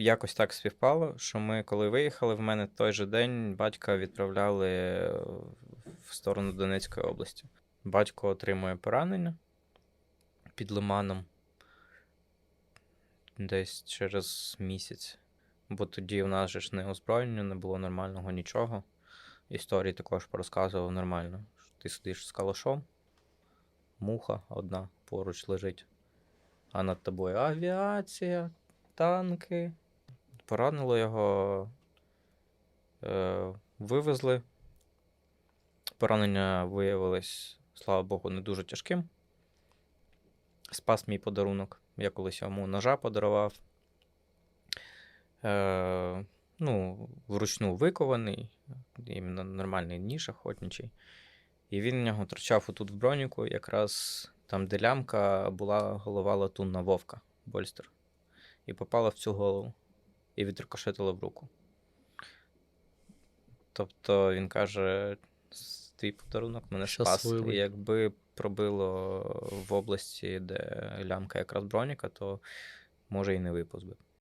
якось так співпало, що ми, коли виїхали, в мене той же день батька відправляли е, в сторону Донецької області. Батько отримує поранення під Лиманом десь через місяць. Бо тоді в нас же ж не озброєння, не було нормального нічого. Історії також порозказував нормально. Ти сидиш з калашом, муха одна поруч лежить, а над тобою авіація, танки. Поранило його, е, вивезли. Поранення виявилось, слава Богу, не дуже тяжким. Спас мій подарунок. Я колись йому ножа подарував. Е, ну, вручну викований, іменно нормальний ніж охотничий. І він в нього торчав отут в броніку, якраз там, де лямка, була голова латунна вовка, Больстер. І попала в цю голову. І відрикошетила в руку. Тобто він каже: твій подарунок мене спас. І якби пробило в області, де лямка якраз броніка, то може і не випуск би.